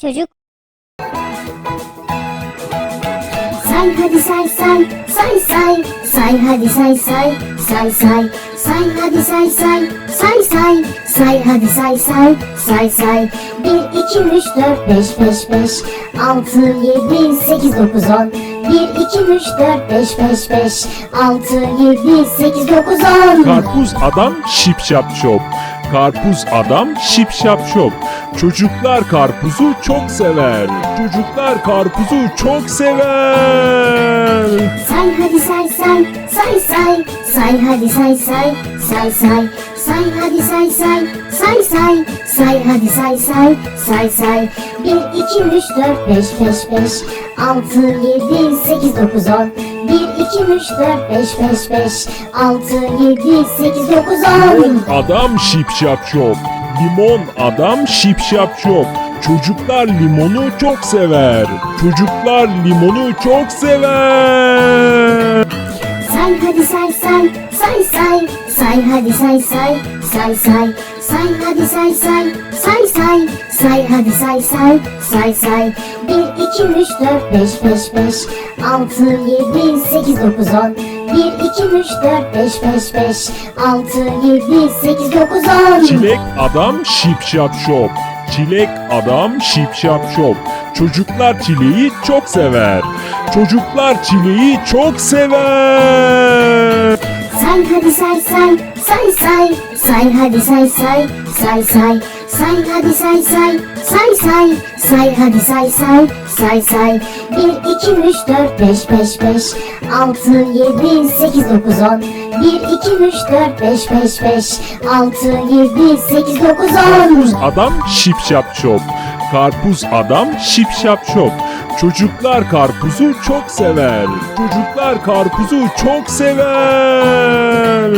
çocuk. Say hadi say say say say say hadi say say say say say hadi say say say say say hadi say say say say 1 2 3 4 5 5 5 6 7 8 9 10 1 2 3 4 5 5 5 6 7 8 9 10 Karpuz adam şip şap şop. Karpuz adam şip şap şop. Çocuklar karpuzu çok sever. Çocuklar karpuzu çok sever. Say hadi say say say say say hadi say say say say say hadi say say say say say hadi say say say say. 1 2 3 4 5 5 5 6 7 8 9 10 1 2 3 4 5 5 5 6 7 8 9 10 Adam şip şap şop. Limon adam şip şap şop. Çocuklar limonu çok sever. Çocuklar limonu çok sever. Say hadi say say. Say say. Say hadi say say. Say say say hadi say say. Say say. Say hadi say say. Say say. 1 2 3 4 5 5 5 6 7 8 9 10 1 2 3 4 5 5 5 6 7 8 9 10 Çilek adam şip şap şop. Çilek adam şip şap şop. Çocuklar çileği çok sever. Çocuklar çileği çok sever. Say hadi say say say say say hadi say say say say say hadi say say say say say hadi say say say say 1 2 3 4 5 5 5 6 7 8 9 10 1 2 3 4 5 5 5 6 7 8 9 10 Adam şip şap şop. Karpuz adam şip şap şop. Çocuklar karpuzu çok sever. Çocuklar karpuzu çok sever.